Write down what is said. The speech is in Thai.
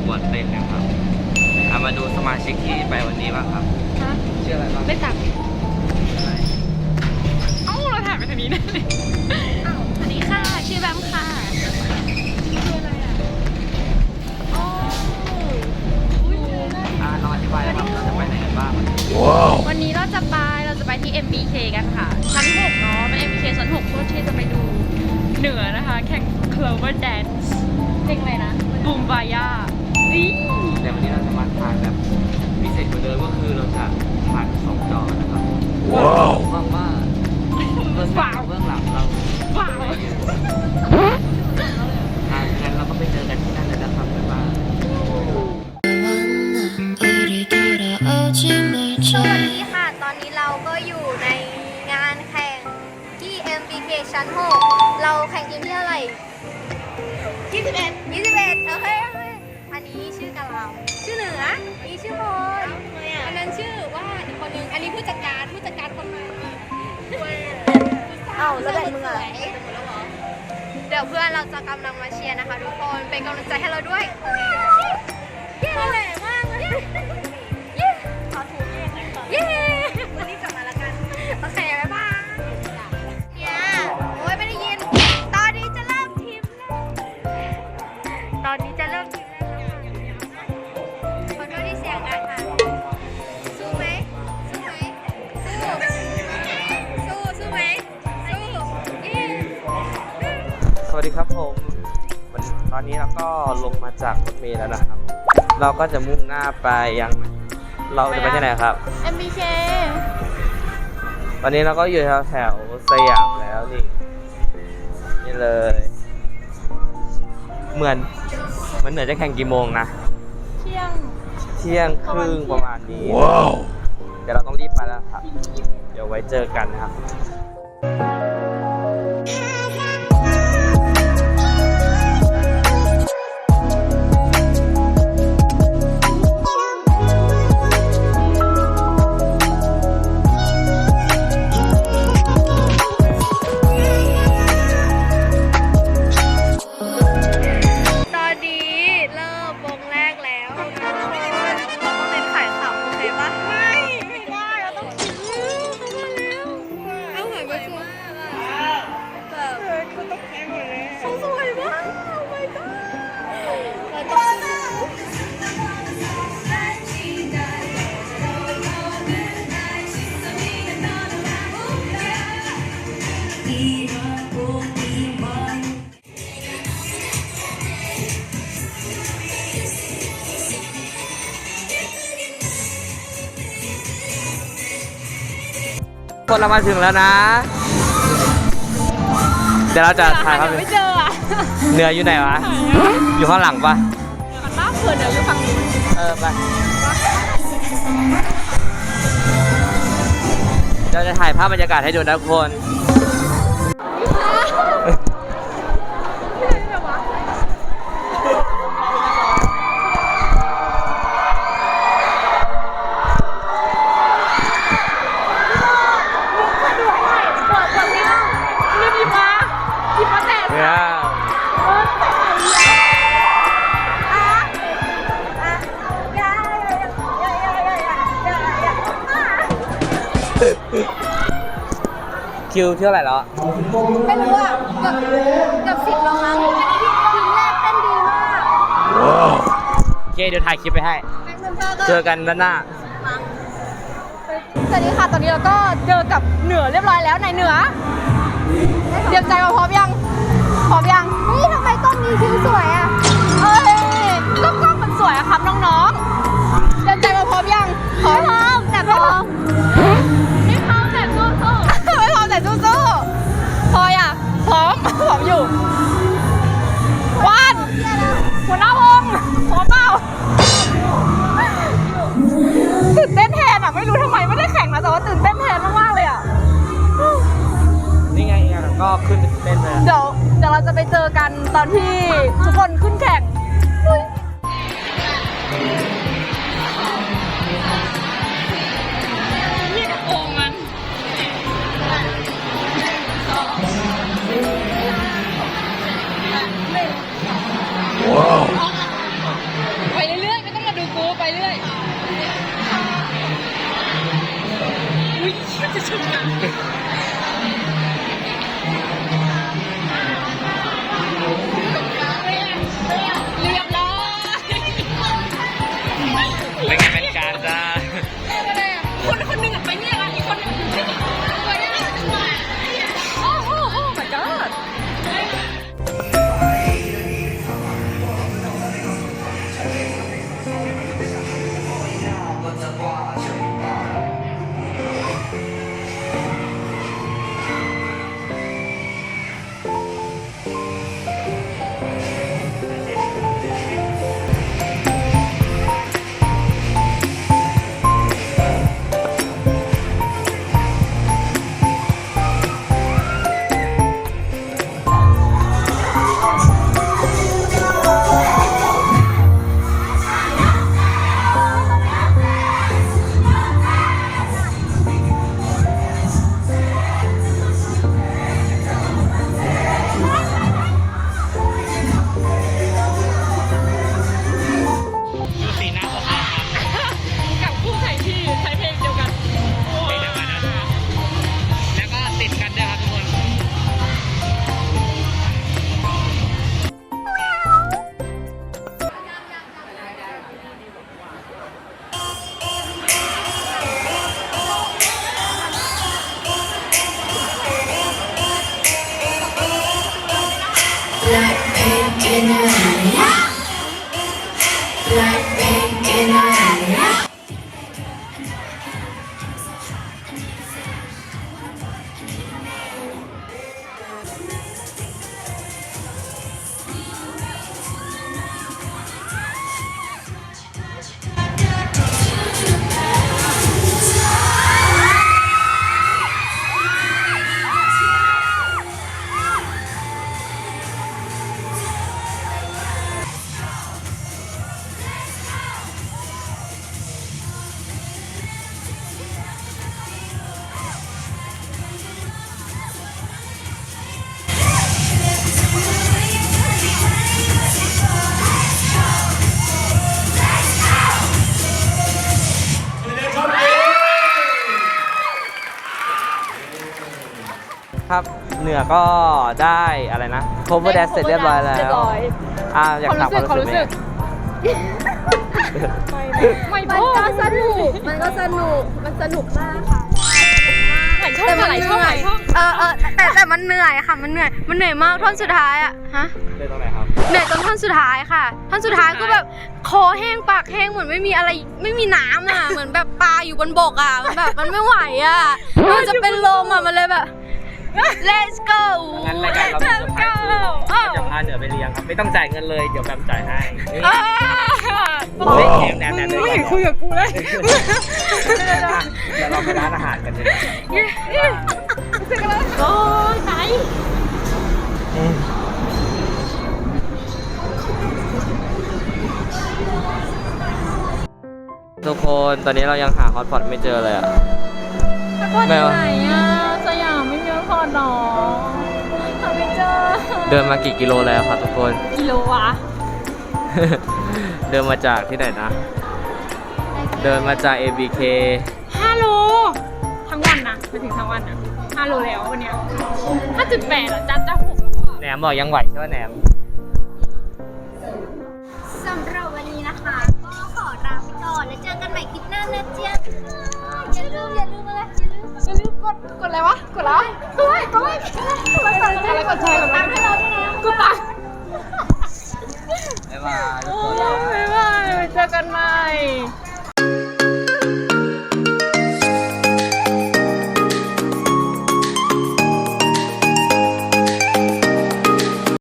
ประกวดเต้นนะครับเอามาดูสมาชิกที่ไปวันนี้บ้างครับฮะชื่ออะไรบ้างไม่ตักอะไรเอ้าเราถ่ายไปทางนี้แน่เลยอ้าวสวัสดีค่ะ ชื่อแบมค่ะชื่ออะไรอะอ๋ออุ้ยเจอแล้วอ่าเราอธิบายนะครับเราจะไปไหนกันบ้างวันนี้เราจะไปเราจะไปที่ MBK กันค่ะ ชั้น6เนาะเป็น MBK ชั้น6เพื่อที่จะไปดูเหนือนะคะ แข่ง Clover Dance เพลงอะไรนะบูมบายาอี แต่วันนี้เราจะมาถ่านแบบพิเศษกว่าเดิมก็คือเราจะถ่านสองจอนะครับว้าวมามากเบื้องงเบื้องหลังเราว้าวงั้นเราก็ไปเจอกันที่นั่ละครับบ๊ายบายสวัสดีค่ะ ตอนนี้เราก็อยู่ในงานแข่งที่ MBK ชั้น 6 เราแข่งทีมที่เท่าไหร่21 21เอเย ชื่อกะลาชื่อเหนืออันนี้ชื่อพลอันนั้นชื่อว่าอีกคนนึงอันนี้ผู้จัดการผู้จัดการคนใหม่เอ้าแล้วแบบมึงอะเดี๋ยวเพื่อนเราจะกำลังมาเชียร์นะคะทุกคนเป็นกำลังใจให้เราด้วยเย้แหล่มากเลย อนนี้เราก็ลงมาจากรถเมล์แล้วนะครับ เราก็จะมุ่งหน้าไปยัง เราจะไปที่ไหนครับ MBK ตอนนี้เราก็อยู่แถวแถวๆสยามแล้วนี่ นี่เลย เหมือนเหมันเหนือจะแข่งกี่โมงนะ เที่ยง เที่ยงครึ่งประมาณนี้เดี๋ยวเราต้องรีบไปแล้วครับ เดี๋ยวไว้เจอกันนะครับ คนเรามาถึงแล้วนะ เดี๋ยวเราจะถ่ายภาพเดี๋ยวไม่เจออะเหนืออยู่ไหนวะ อยู่ข้างหลังปะเดี๋ยวกันบ้าเผื่อเดี๋ยวอยู่ฝั่งนู้นเออไปเราจะถ่ายภาพบรรยากาศให้ดูนะทุกคน คิวเที่ยวไหร่แล้ว ไม่รู้อะเกือบเกือบสิบแล้วมั้งทีมแรกเต้นดีมากโอเคเดี๋ยวถ่ายคลิปไปให้เจอกันด้านหน้า สวัสดีค่ะ ตอนนี้เราก็เจอกับเหนือเรียบร้อยแล้วไหนเหนือเตรียมใจมาพร้อมยังพร้อมยังนี่ทำไมกล้องนี้คิ้วสวยอะ เดี๋ยวเดี๋ยวเราจะไปเจอกันตอนที่ทุกคนขึ้นแข ครับ เหนือก็ได้อะไรนะ cover dance เสร็จเรียบร้อยแล้วเรียบร้อย อ่าอยากความถามรู้คสึวากมความรู้สึกรู้สึกไหมไม่มันก็สนุก มันก็สนุก มันสนุกมากค่ะหลายช่องหลายช่องหลายช่องเออเออแต่แต่มันเหนื่อยค่ะ มันเหนื่อย มันเหนื่อยมากท่อนสุดท้ายอะฮะเลยตรงไหนครับ เหนื่อยตอนท่อนสุดท้ายค่ะ ท่อนสุดท้ายก็แบบคอแห้งปากแห้งเหมือนไม่มีอะไรไม่มีน้ำอะ เหมือนแบบปลาอยู่บนบกอะมันแบบมันไม่ไหวอะมันจะเป็นลมอะมันเลยแบบ let's go งั้นรายการเราเป็นเซอร์ไพรส์คือเราจะพาเหนือไปเลี้ยงครับไม่ต้องจ่ายเงินเลยเดี๋ยวแบมจ่ายให้เฮ้ยเฮ้ยแหนมแหนมแหนมไม่เห็นคุยกับกูเลยอะเดี๋ยวเราไปร้านอาหารกันดีกว่าโอ้ยไหนทุกคนตอนนี้เรายังหาฮอตพอตไม่เจอเลยอะพอดไม่เอาไหนอะสยามไม่มี พอดหรอหาไม่เจอเดินมากี่กิโลแล้วครับทุกคน กิโลวะเดินมาจากที่ไหนนะ เดินมาจาก ABK ห้าโล ทั้งวันนะไปถึงทั้งวันอะห้าโลแล้ววันเนี้ยห้าจุดแปดอะจัดจ้าหกแล้วอะแหนมบอกยังไหวใช่ไหมแหนม สำหรับวันนี้นะคะ ก็ขอลาไปก่อนแล้วเจอกันใหม่คลิปหน้านะเจ๊อย่า อย่าลืมกดกดอะไรวะ กดแล้วกดไลค์กดไลค์กดไลค์กดไลค์กดแชร์กดตังค์ให้เราด้วยนะกดตังค์บ๊ายบายทุกคนยบ๊ายบายเจอกันใหม่